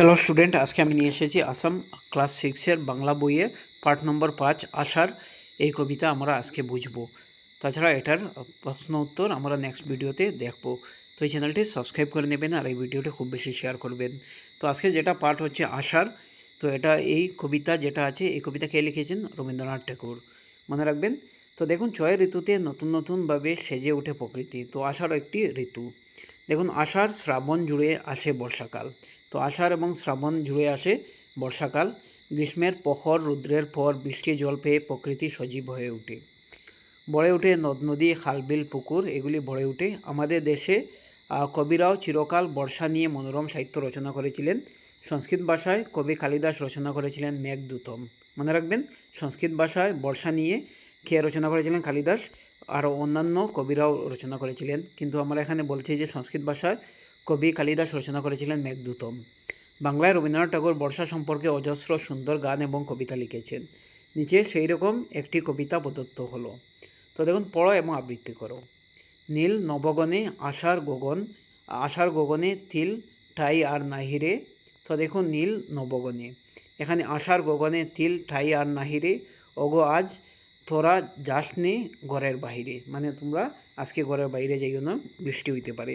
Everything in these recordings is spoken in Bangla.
হ্যালো স্টুডেন্ট আজকে আমি নিয়ে এসেছি আসাম ক্লাস সিক্সের বাংলা বইয়ে পার্ট নম্বর পাঁচ, আশার। এই কবিতা আমরা আজকে বুঝব। তাছাড়া এটার প্রশ্ন উত্তর আমরা নেক্সট ভিডিওতে দেখব। তো এই চ্যানেলটি সাবস্ক্রাইব করে নেবেন আর এই ভিডিওটি খুব বেশি শেয়ার করবেন। তো আজকে যেটা পার্ট হচ্ছে আশার, তো এটা এই কবিতা যেটা আছে, এই কবিতা কে লিখেছেন? রবীন্দ্রনাথ ঠাকুর। মনে রাখবেন? তো দেখুন ছয় ঋতুতে নতুন নতুনভাবে সেজে ওঠে প্রকৃতি। তো আষাঢ় একটি ঋতু। দেখুন, আষাঢ় শ্রাবণ জুড়ে আসে বর্ষাকাল। তো আষাঢ় এবং শ্রাবণ জুড়ে আসে বর্ষাকাল। গ্রীষ্মের প্রখর, রুদ্রের পর বৃষ্টি, জল পেয়ে প্রকৃতি সজীব হয়ে ওঠে। ভরে ওঠে নদ, নদী খালবিল পুকুর, এগুলি ভরে ওঠে। আমাদের দেশে কবিরাও চিরকাল বর্ষা নিয়ে মনোরম সাহিত্য রচনা করেছিলেন। সংস্কৃত ভাষায় কবি কালিদাস রচনা করেছিলেন মেঘদূতম মনে রাখবেন, সংস্কৃত ভাষায় বর্ষা নিয়ে কে রচনা করেছিলেন কালিদাস? আরও অন্যান্য কবিরাও রচনা করেছিলেন। কিন্তু আমরা এখানে বলছি যে সংস্কৃত ভাষায় কবি কালিদাস রচনা করেছিলেন মেঘদূতম। বাংলায় রবীন্দ্রনাথ ঠাকুর বর্ষা সম্পর্কে অজস্র সুন্দর গান এবং কবিতা লিখেছেন। নিচে সেই রকম একটি কবিতা প্রদত্ত হলো। তো দেখুন, পড়ো এবং আবৃত্তি করো। নীল নবগণে আশার গগন আশার গগনে তিল ঠাই আর নাহিরে। তো দেখুন, নীল নবগণে। এখানে আশার গগনে তিল ঠাই আর নাহিরে। ওগো আজ তোরা যাসনি ঘরের বাহিরে। মানে তোমরা আজকে ঘরের বাইরে যাইও না, বৃষ্টি হইতে পারে।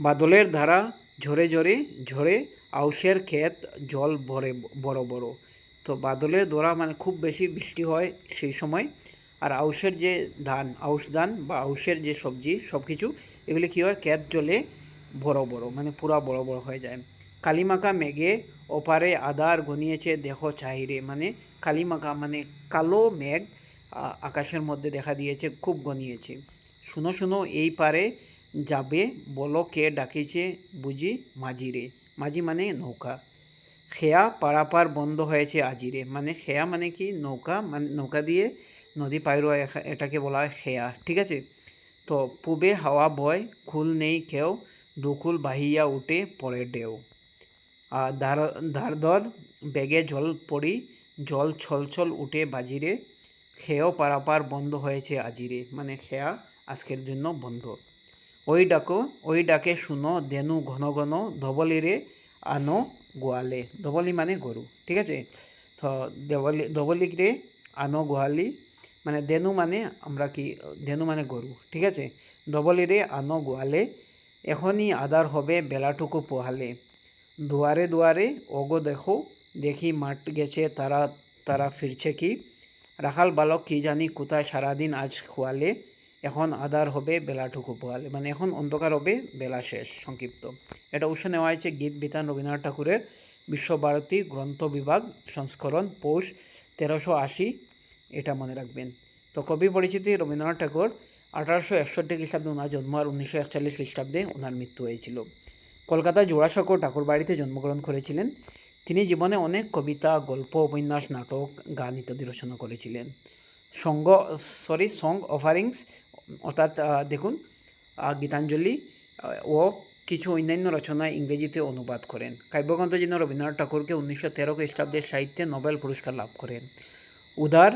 বাদলের ধারা ঝরে ঝরে ঝরে আউশের ক্ষেত জল ভরে বড় বড়। তো বাদলের দ্বারা মানে খুব বেশি বৃষ্টি হয় সেই সময়। আর আউশের যে ধান, আউশ ধান বা আউশের যে সবজি সব কিছু এগুলি কী হয়? ক্ষেত জলে বড় বড় মানে পুরা বড় বড় হয়ে যায়। কালিমাকা মেঘে ওপারে আদার গনিয়েছে দেখো চাহিরে মানে কালিমাকা মানে কালো মেঘ আকাশের মধ্যে দেখা দিয়েছে, খুব গনিয়েছে শুনো শুনো, এই পারে যাবে, বলো কে ডাকিছে বুঝি মাঝিরে। মাঝি মানে নৌকা। খেয়া পারাপার বন্ধ হয়েছে আজিরে। মানে খেয়া মানে কি? নৌকা মানে নৌকা দিয়ে নদী এখা- এটাকে বলা হয় খেয়া, ঠিক আছে? তো পূবে হাওয়া বয়, খুল নেই কেউ দুকুল বাহিয়া উঠে পড়ে ঢেউ। আর ধার ধারধর বেগে জল পড়ি, জল ছলছল উঠে বাজিরে। খেয়েও পারাপার বন্ধ হয়েছে আজিরে। মানে খেয়া আজকের জন্য বন্ধ। ওই ডাকো ওই ডাকে শুনো, দেনু ঘন ঘন, ধবলিরে আনো গোয়ালে। ধবলি মানে গরু, ঠিক আছে? তো দেবলি ধবলিরে আনো গোয়ালি মানে দেনু মানে আমরা কি, দেনু মানে গরু, ঠিক আছে? ধবলিরে আনো গোয়ালে, এখনই আদার হবে বেলাটুকু পোহালে। দুয়ারে দুয়ারে ওগো দেখো, দেখি মাঠ গেছে, তারা তারা ফিরছে কি? রাখাল বালক কি জানি কোথায় সারাদিন আজ খোয়ালে? এখন আধার হবে বেলাটুকু পোহালে মানে এখন অন্ধকার হবে বেলা শেষ, সংক্ষিপ্ত। এটা উৎস নেওয়া হয়েছে গীত বিতান রবীন্দ্রনাথ ঠাকুরের বিশ্বভারতী গ্রন্থ বিভাগ, সংস্করণ পৌষ তেরোশো আশি, এটা মনে রাখবেন। তো কবি পরিচিতি রবীন্দ্রনাথ ঠাকুর আঠারোশো একষট্টি খ্রিস্টাব্দে ওনার জন্ম আর উনিশশো একচল্লিশ খ্রিস্টাব্দে ওনার মৃত্যু হয়েছিল। কলকাতার জোড়াসাঁকো ঠাকুর বাড়িতে জন্মগ্রহণ করেছিলেন। তিনি জীবনে অনেক কবিতা, গল্প, উপন্যাস, নাটক, গান ইত্যাদি রচনা করেছিলেন। সঙ্গ সরি সং অফারিংস অর্থাৎ দেখুন গীতাঞ্জলি ও কিছু অন্যান্য রচনা ইংরেজিতে অনুবাদ করেন। কাব্যগ্রন্থ যিনি রবীন্দ্রনাথ ঠাকুরকে উনিশশো তেরো খ্রিস্টাব্দে সাহিত্যে নোবেল পুরস্কার লাভ করেন। উদার,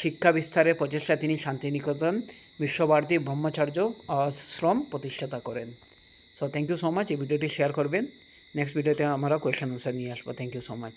শিক্ষা বিস্তারের প্রচেষ্টা তিনি শান্তিনিকেতন বিশ্বভারতী ব্রহ্মচার্য আশ্রম প্রতিষ্ঠাতা করেন। So thank you so much এই ভিডিওটি শেয়ার করবেন। নেক্সট ভিডিওতে আমরা কোয়েশ্চেন আনসার নিয়ে আসব। Thank you so much